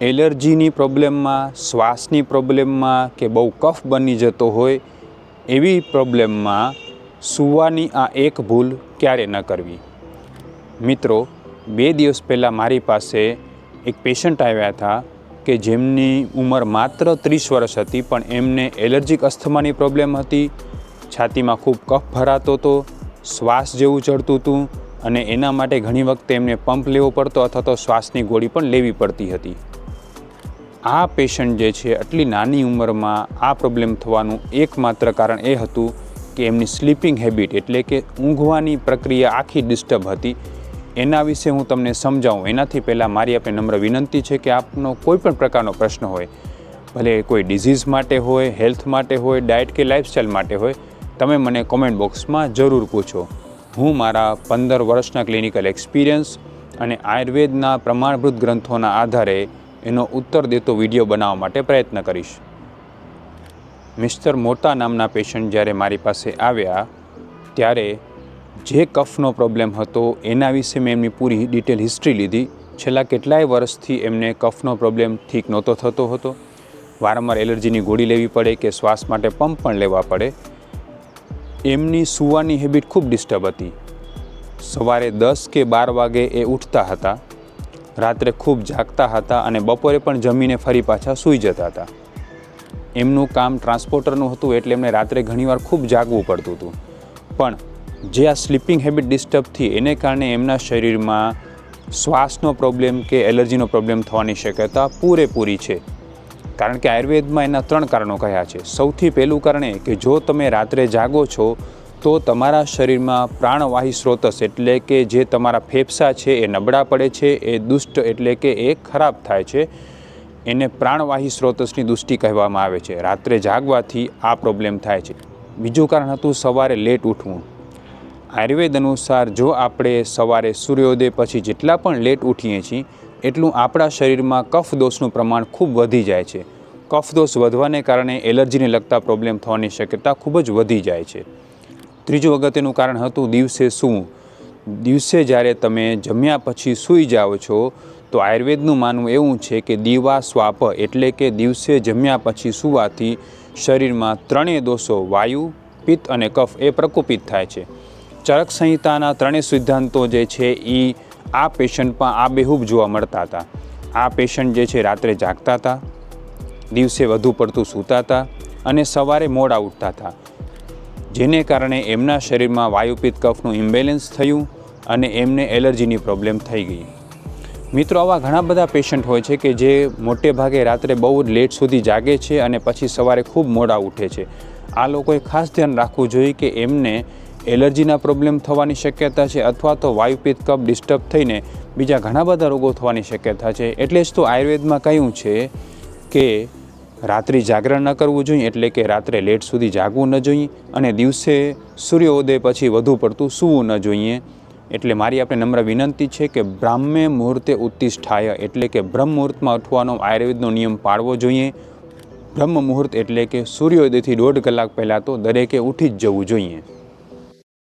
એલર્જીની પ્રોબ્લેમમાં, શ્વાસની પ્રોબ્લેમમાં કે બહુ કફ બની જતો હોય એવી પ્રોબ્લેમમાં સૂવાની આ એક ભૂલ ક્યારે ન કરવી? મિત્રો, બે દિવસ પહેલાં મારી પાસે એક પેશન્ટ આવ્યા હતા કે જેમની ઉંમર માત્ર ત્રીસ વર્ષ હતી, પણ એમને એલર્જીક અસ્થમાની પ્રોબ્લેમ હતી, છાતીમાં ખૂબ કફ ભરાતો હતો, શ્વાસ જેવું ચડતું હતું અને એના માટે ઘણી વખતે એમને પંપ લેવો પડતો અથવા તો શ્વાસની ગોળી પણ લેવી પડતી હતી. આ પેશન્ટ જે છે, આટલી નાની ઉંમરમાં આ પ્રોબ્લેમ થવાનું એકમાત્ર કારણ એ હતું કે એમની સ્લીપિંગ હેબિટ એટલે કે ઊંઘવાની પ્રક્રિયા આખી ડિસ્ટર્બ હતી. એના વિશે હું તમને સમજાવું. એનાથી પહેલાં મારી આપણે નમ્ર વિનંતી છે કે આપનો કોઈ પણ પ્રકારનો પ્રશ્ન હોય, ભલે કોઈ ડિઝીઝ માટે હોય હેલ્થ માટે હોય ડાયટ કે લાઇફસ્ટાઈલ માટે હોય, તમે મને કોમેન્ટ બોક્સમાં જરૂર પૂછો. હું મારા પંદર વર્ષના ક્લિનિકલ એક્સપિરિયન્સ અને આયુર્વેદના પ્રમાણભૂત ગ્રંથોના આધારે એનો ઉત્તર દેતો વીડિયો બનાવવા માટે પ્રયત્ન કરીશ. મિસ્ટર મોટા નામના પેશન્ટ જ્યારે મારી પાસે આવ્યા, ત્યારે જે કફનો પ્રોબ્લેમ હતો એના વિશે મેં એમની પૂરી ડિટેલ હિસ્ટ્રી લીધી. છેલ્લા કેટલાય વર્ષથી એમને કફનો પ્રોબ્લેમ ઠીક નહોતો થતો હતો. વારંવાર એલર્જીની ગોળી લેવી પડે કે શ્વાસ માટે પંપ પણ લેવા પડે. એમની સૂવાની હેબિટ ખૂબ ડિસ્ટર્બ હતી. સવારે દસ કે બાર વાગે એ ઉઠતા હતા. રાત્રે ખૂબ જાગતા હતા અને બપોરે પણ જમીને ફરી પાછા સૂઈ જતા હતા. એમનું કામ ટ્રાન્સપોર્ટરનું હતું એટલે એમને રાત્રે ઘણીવાર ખૂબ જાગવું પડતું હતું. પણ જે આ સ્લીપિંગ હેબિટ ડિસ્ટર્બથી એને કારણે એમના શરીરમાં શ્વાસનો પ્રોબ્લેમ કે એલર્જીનો પ્રોબ્લેમ થવાની શક્યતા પૂરેપૂરી છે. કારણ કે આયુર્વેદમાં એના ત્રણ કારણો કહ્યા છે. સૌથી પહેલું કારણ એ કે જો તમે રાત્રે જાગો છો તો તમારા શરીરમાં પ્રાણવાહી સ્રોતસ એટલે કે જે તમારા ફેફસા છે એ નબળા પડે છે, એ દુષ્ટ એટલે કે એ ખરાબ થાય છે. એને પ્રાણવાહી સ્રોતસની દુષ્ટિ કહેવામાં આવે છે. રાત્રે જાગવાથી આ પ્રોબ્લેમ થાય છે. બીજું કારણ હતું સવારે લેટ ઉઠવું. આયુર્વેદ અનુસાર જો આપણે સવારે સૂર્યોદય પછી જેટલા પણ લેટ ઉઠીએ છીએ, એટલું આપણા શરીરમાં કફ દોષનું પ્રમાણ ખૂબ વધી જાય છે. કફ દોષ વધવાને કારણે એલર્જીને લગતા પ્રોબ્લેમ થવાની શક્યતા ખૂબ જ વધી જાય છે. ત્રીજું અગત્યનું કારણ હતું દિવસે સૂવું દિવસે જ્યારે તમે જમ્યા પછી સૂઈ જાઓ છો, તો આયુર્વેદનું માનવું એવું છે કે દીવા સ્વાપ એટલે કે દિવસે જમ્યા પછી સૂવાથી શરીરમાં ત્રણેય દોષો, વાયુ, પિત્ત અને કફ, એ પ્રકોપિત થાય છે. ચરક સંહિતાના ત્રણેય સિદ્ધાંતો જે છે એ આ પેશન્ટમાં આબેહૂબ જોવા મળતા હતા. આ પેશન્ટ જે છે રાત્રે જાગતા હતા, દિવસે વધુ પડતું સૂતા હતા અને સવારે મોડા ઉઠતા હતા. જેને કારણે એમના શરીરમાં વાયુપિત કફનું ઇમ્બેલેન્સ થયું અને એમને એલર્જીની પ્રોબ્લેમ થઈ ગઈ. મિત્રો, આવા ઘણા બધા પેશન્ટ હોય છે કે જે મોટે ભાગે રાત્રે બહુ લેટ સુધી જાગે છે અને પછી સવારે ખૂબ મોડા ઉઠે છે. આ લોકોએ ખાસ ધ્યાન રાખવું જોઈએ કે એમને એલર્જીના પ્રોબ્લેમ થવાની શક્યતા છે અથવા તો વાયુપિત કફ ડિસ્ટર્બ થઈને બીજા ઘણા બધા રોગો થવાની શક્યતા છે. એટલે જ તો આયુર્વેદમાં કહ્યું છે કે રાત્રિ જાગરણ ન કરવું જોઈએ, એટલે કે રાત્રે લેટ સુધી જાગવું ન જોઈએ અને દિવસે સૂર્યોદય પછી વધુ પડતું સૂવું ન જોઈએ. એટલે મારી આપણે નમ્ર વિનંતી છે કે બ્રાહ્મે મુહૂર્તે ઉત્તિષ્ઠાય, એટલે કે બ્રહ્મ મુહૂર્તમાં ઉઠવાનો આયુર્વેદનો નિયમ પાળવો જોઈએ. બ્રહ્મ મુહૂર્ત એટલે કે સૂર્યોદયથી દોઢ કલાક પહેલાં તો દરેકે ઉઠી જ જવું જોઈએ.